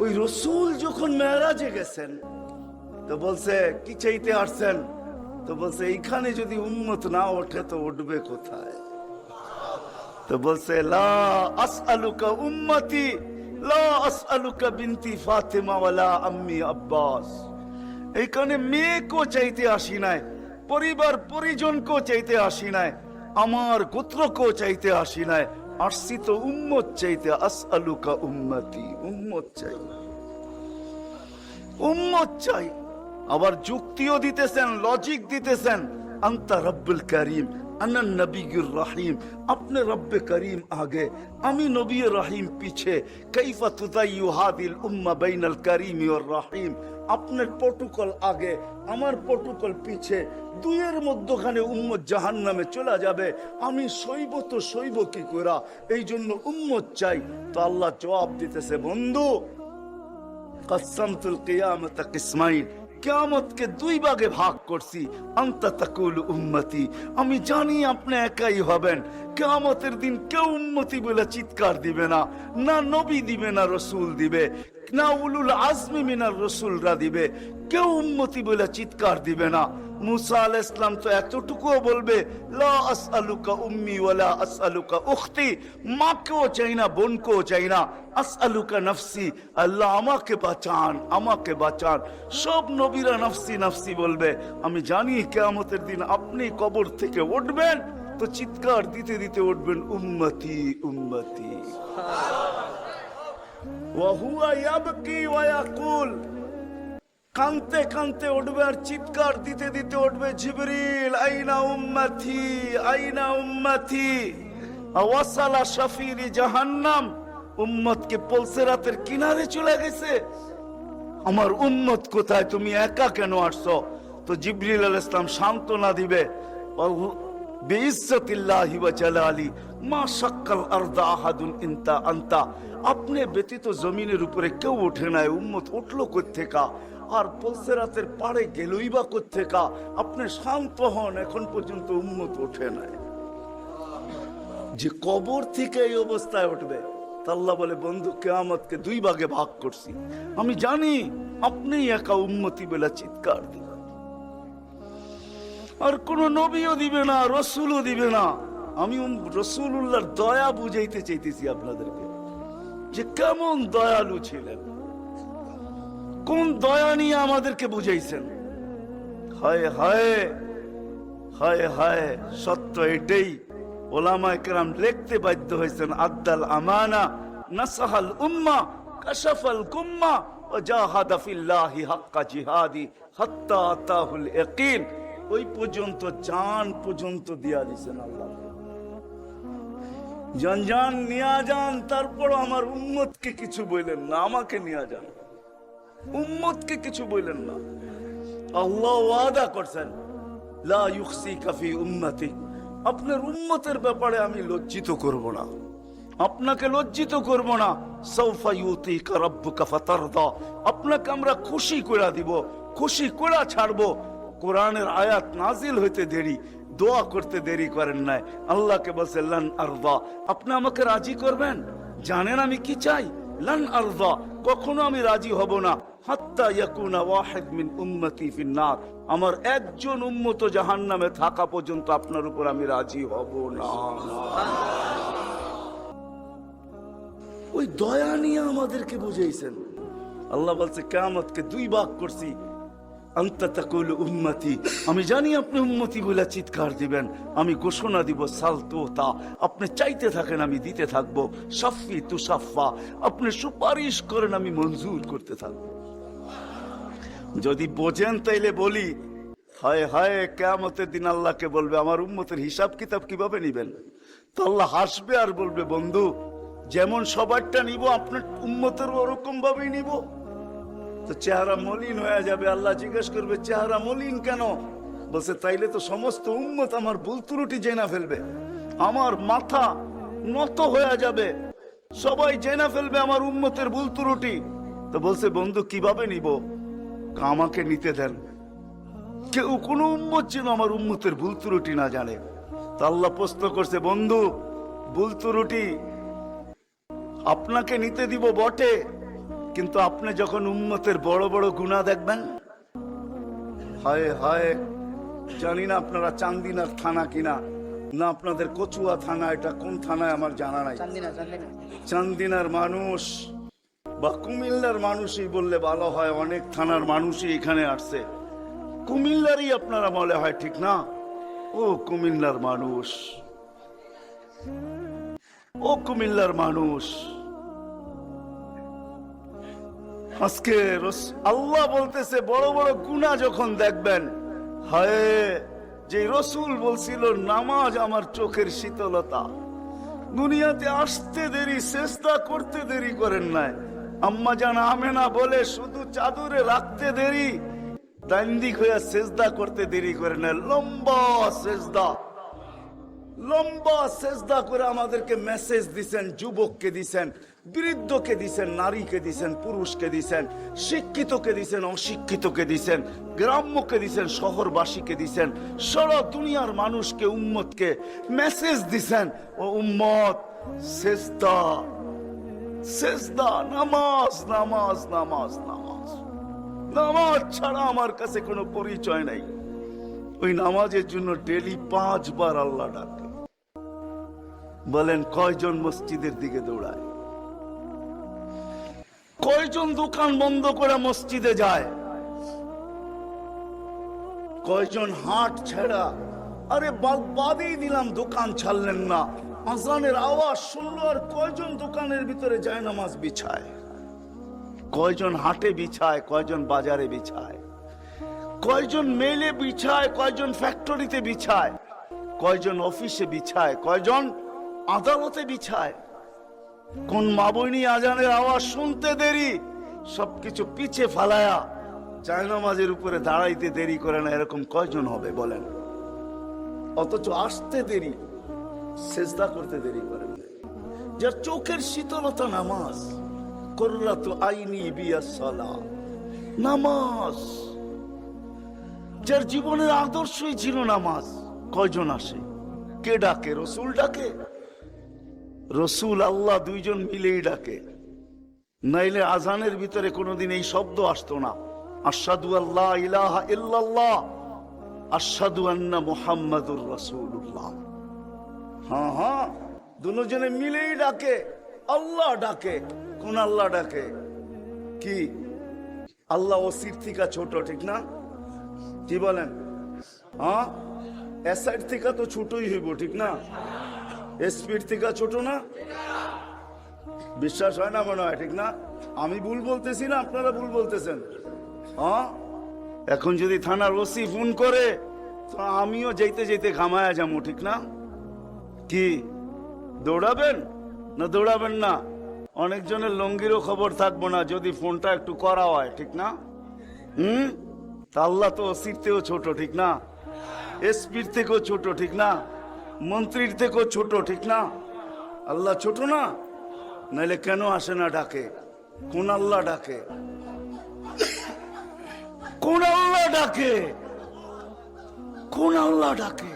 ওই রসুল যখন মেয়েরাজে গেছেন, তো বলছে, কি চাইতে আসছেন? তো বলছে, এইখানে যদি উন্মত না ওঠে, তো উঠবে কোথায়? তো বলছে, লা আসআলুকা উম্মতি, লা আব্বাস। চাইতে নাই, পরিবার পরিজনকেও চাইতে নাই, আমার গোত্রকেও চাইতে আসি নাই আসছি তো উম্মত চাইতে আসআলুকা উম্মতি, উম্মত চাই। উম্মত চাই। আবার যুক্তিও দিতেছেন লজিক দিতেছেন। আন্তা রব্বুল করিম করিম আগে, আমি রহিম পিছে। কাইফা তুদাইয়ু হাদিল উম্মা করিম রহিম। আপনার প্রটোকল আগে, আমার প্রটোকল পিছে, দুইয়ের মধ্যখানে উম্মত জাহান নামে চলে যাবে। আমি সইব তো সইব কি করা এই জন্য উম্মত চাই। তো আল্লাহ জবাব দিতেছে, বন্ধু কসমতুল কিয়ামত কিসমাইন। কিয়ামতকে দুই ভাগে ভাগ করছি। আন্তা তাকুল উম্মতি, আমি জানি আপনি একাই হবেন। কেয়ামতের দিন কেউ উম্মতি বলে চিৎকার দিবে না না নবী দিবে, না রসুল দিবে, না উলুল আজমি মিনার রসুলরা দিবে। কেউ উম্মতি বলে চিৎকার দিবে না। মুসা আল ইসলাম তো এতটুকুও বলবে লা আসআলুকা উম্মি ওয়ালা আসআলুকা উখতি। মাকেও চাই না বোনকেও চাই না। আসআলুকা নফসি আল্লাহ আমাকে বাঁচান আমাকে বাঁচান। সব নবীরা নফসি নফসি বলবে আমি জানি কেয়ামতের দিন আপনি কবর থেকে উঠবেন। তো চিৎকার দিতে দিতে উঠবেন উম্মতি উম্মতি। ওয়াহুয়া ইয়াবকি ওয়া ইয়াকুল। কানতে কানতে উঠবে আর চিৎকার দিতে দিতে উঠবে, জিবরিল, আইনা উম্মতি আইনা উম্মতি ওয়াসালা শাফিরি জাহান্নাম, উম্মতকে পলসে রাতের কিনারে চলে গেছে। আমার উম্মত কোথায়? তুমি একা কেন আসছো? তো জিবরিল আল ইসলাম সান্ত্বনা দিবে আপনি ব্যতীত জমিনের উপরে কেউ ওঠে নাই, উম্মত উঠল কোত্থেকা? আর পলসেরাতের পাড়ে গেলই বা কোত্থেকা? আপনি শান্ত হন, এখন পর্যন্ত উম্মত ওঠে নাই। যে কবর থেকে এই অবস্থায় উঠবে তাল্লা বলে, বন্ধু, কেয়ামতকে দুই ভাগে ভাগ করছি। আমি জানি আপনি একা উন্মতি বেলা চিৎকার দিবেন। আর কোন নবীও দিবে না, রসুলও দিবে না। আমি রসুল উল্লাহর দয়া বুঝাইতে চাইতেছি আপনাদেরকে যে কেমন দয়ালু ছিলেন। কোন দয়া নিয়ে আমাদেরকে বুঝাইছেন? হায় হায় হায় হায়, সত্য এটাই। ওলামা একরাম লিখতে বাধ্য হয়েছেন আদ্দাল আমানা নাসাহাল উম্মা, কাশাফাল কুম্মা ও জাহাদা ফিল্লাহি হাক্কা জিহাদি, হাত্তা আতাহুল ইয়াকিন। ওই পর্যন্ত, জান পর্যন্ত দিয়া দিছেন আল্লাহ। জান জান নিয়া যান তারপর আমার উম্মতকে কিছু বললেন না, আমাকে নিয়া যান। উম্মতকে কিছু বললেন না। আল্লাহ ওয়াদা করছেন, লা ইউখসি কাফি উম্মতি। আপনার উম্মতের ব্যাপারে আমি লজ্জিত করব না। আপনাকে লজ্জিত করব না। সৌফা ইউতিকা রাব্বুকা ফাতারদা। আপনাকে আমরা খুশি করে দিব, খুশি করে ছাড়বো। কোরআনের আয়াত নাজিল হইতে দেরি, দোয়া করতে দেরি করেন নাই। আল্লাহকে বলছে, লান আরদা। আপনি আমাকে রাজি করবেন? জানেন আমি কি চাই? লান আরদা। কখনো আমি রাজি হব না। হাত্তা আমার একজন উম্মত জাহান্নামে থাকা পর্যন্ত আপনার উপর আমি রাজি হব না। ওই দয়া নিয়ে আমাদেরকে বুঝাইছেন। আল্লাহ বলছে, কেয়ামতকে দুই ভাগ করছি। আমি জানি আপনি উন্মতি বলে চিৎকার দিবেন। আমি ঘোষণা দিব সালতো তা আপনি চাইতে থাকেন, আমি দিতে থাকব। সাফি তুসাফা আপনি সুপারিশ করেন, আমি মঞ্জুর করতে থাকব। যদি বোঝেন তাইলে বলি, হায় হায়, কেয়ামতের দিন আল্লাহকে বলবে, আমার উম্মতের হিসাব কিতাব কীভাবে নিবেন? তো হাসবে আর বলবে, বন্ধু, যেমন সবারটা নিব, আপনার উম্মতের ওরকম ভাবেই নিব। তো চেহারা মলিন হয়ে যাবে, আল্লাহ জিজ্ঞেস করবে, চেহারা মলিন কেন? বলছে, তাইলে তো সমস্ত উম্মত আমার ভুল ত্রুটি জেনা ফেলবে, আমার মাথা নত হয়ে যাবে, সবাই জেনা ফেলবে আমার উম্মতের ভুল ত্রুটি। তো বলছে, বন্ধু, কীভাবে নিব? আমাকে নিতে দেন। কেউ কোনো উম্মত যেন আমার উম্মতের ভুল ত্রুটি না জানে। তা আল্লাহ প্রশ্ন করছে বন্ধু ভুল ত্রুটি আপনাকে নিতে দিব বটে কিন্তু আপনি যখন উম্মতের বড় বড় গুণা দেখবেন হায় হায় জানি না আপনারা চান্দিনার থানা কিনা না আপনাদের কচুয়া থানা এটা কোন থানায় আমার জানা নাই। চান্দিনা চান্দিনা। চান্দিনার মানুষ বা কুমিল্লার মানুষই বললে ভালো হয়, অনেক থানার মানুষই এখানে আসছে। কুমিল্লারই আপনারা বলে হয়, ঠিক না? ও কুমিল্লার মানুষ। ও কুমিল্লার মানুষ। আজকে আল্লাহ বলতেছে, বড় বড় গুণা যখন দেখবেন, হায়, যে রসুল বলছিল, নামাজ আমার চোখের শীতলতা। দুনিয়াতে আসতে দেরি, চেষ্টা করতে দেরি করেন নাই। আম্মা জান আমেনা বলে, শুধু চাদরে রাখতে দেরি দান্দিক হইয়া সেজদা করতে দেরি করে না, লম্বা সেজদা। লম্বা সেজদা করে আমাদেরকে মেসেজ দিছেন, যুবককে দিছেন, বৃদ্ধকে দিছেন, নারীকে দিছেন, পুরুষকে দিছেন, শিক্ষিতকে দিছেন, অশিক্ষিতকে দিছেন, গ্রাম্যকে দিছেন, শহরবাসীকে দিছেন, সারা দুনিয়ার মানুষকে, উম্মতকে মেসেজ দিছেন, ও উম্মত, সেজদা সেজদা, নামাজ নামাজ নামাজ নামাজ। নামাজ ছাড়া আমার কাছে কোনো পরিচয় নাই। ওই নামাজের জন্য ডেলি পাঁচবার আল্লাহ ডাকে। বলেন, কয়জন মসজিদের দিকে দৌড়ায়? কয়জন দোকান বন্ধ করে মসজিদে যায়? কয়জন হাট ছেড়া? আরে বাদ, বাদেই দিলাম, দোকান ছাড়লেন না। আজানের আওয়াজ শুনলো আর কয়জন দোকানের ভিতরে যায় নামাজ বিছায়? কয়জন হাটে বিছায়, কয়জন বাজারে বিছায়? কয়জন মেলে বিছায়, কয়জন ফ্যাক্টরিতে বিছায়? কয়জন অফিসে বিছায়, কয়জন আদালতে বিছায়? কোন মাবইনি আজানের আওয়াজ শুনতে দেরি? সবকিছু পিছে ফালায়া জায়নামাজের উপরে দাঁড়াইতে দেরি করে না, এরকম কয়জন হবে বলেন? অথচ আসতে দেরি। সেজদা করতে দেরি করেন যার চোখের শীতলতা নামাজ করলা তো আইনি নামাজ। যার জীবনের আদর্শই ছিল নামাজ। কয়জন আসে? কে ডাকে? রসুল ডাকে? রসুল আল্লাহ দুইজন মিলেই ডাকে। নাইলে আজানের ভিতরে কোনোদিন এই শব্দ আসতো না। আসাদু আল্লাহ ইলাহা ইল্লাল্লাহ আসাদু আন্না মুহাম্মাদুর রাসূলুল্লাহ। হ্যাঁ হ্যাঁ। দুজনে মিলেই ডাকে। আল্লাহ ডাকে। কোন আল্লাহ ডাকে? কি? আল্লাহ ওসির থেকে ছোট, ঠিক না? কি বলেন? হ্যাঁ? এসআইড থেকে তো ছোটই হইব, ঠিক না? এসপির থেকে ছোট না? বিশ্বাস হয় না মনে হয়, ঠিক না? আমি ভুল বলতেছি না, আপনারা ভুল বলতেছেন? হ্যাঁ? এখন যদি থানার ওসি ফোন করে, তো আমিও যেতে যেতে ঘামায়া যাব, ঠিক না? কি দৌড়াবেন? না দৌড়াবেন না। অনেকজনের লঙ্গিরও খবর থাকব না, যদি ফোনটা একটু করা হয়, ঠিক না? হুম? আল্লাহ তো ওসির থেকেও ছোট, ঠিক না? এসপির থেকেও ছোট, ঠিক না? মন্ত্রীর থেকেও ছোট, ঠিক না? আল্লাহ ছোট না? নাইলে কেন আসে না ডাকে? কোন আল্লাহ ডাকে? কোন আল্লাহ ডাকে? কোন আল্লাহ ডাকে?